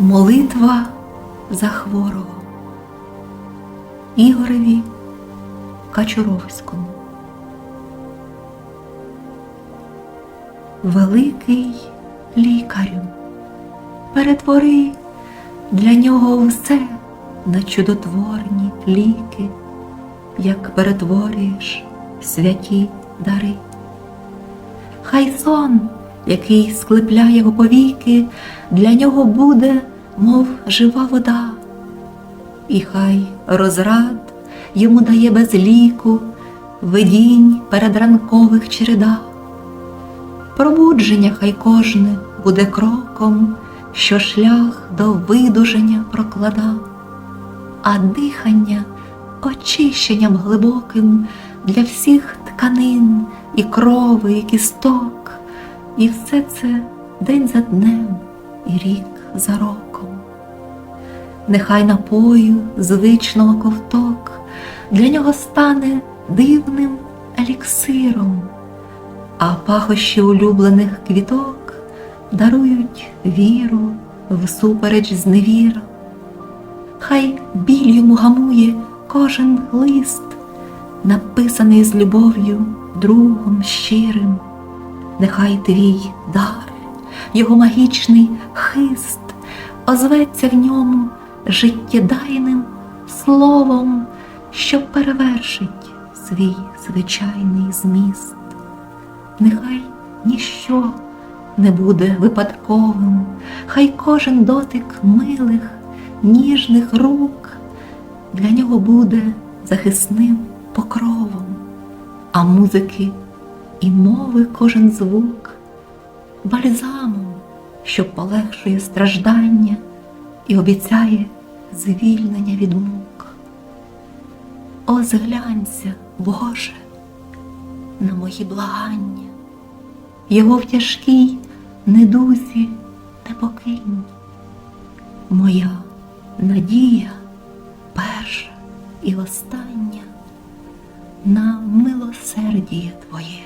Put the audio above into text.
Молитва за хворого Ігореві Качуровському. Великий лікарю, перетвори для нього все на чудотворні ліки, як перетворюєш святі дари. Хай сон, який склепляє його повіки, для нього буде, мов жива вода, і хай розрад йому дає без ліку видінь передранкових череда. Пробудження хай кожне буде кроком, що шлях до видуження проклада, а дихання очищенням глибоким для всіх тканин і крови, і кісток, і все це день за днем і рік за роком. Нехай напою звичного ковток для нього стане дивним еліксиром, а пахощі улюблених квіток дарують віру всупереч зневір. Хай біль йому гамує кожен лист, написаний з любов'ю другом щирим. Нехай твій дар, його магічний хист озветься в ньому життєдайним словом, що перевершить свій звичайний зміст. Нехай ніщо не буде випадковим, хай кожен дотик милих, ніжних рук для нього буде захисним покровом, а музики і мови кожен звук бальзамом, що полегшує страждання і обіцяє звільнення від мук. О, зглянься, Боже, на мої благання, його в тяжкій недузі не покинь. Моя надія перша і остання на милосердіє Твоє.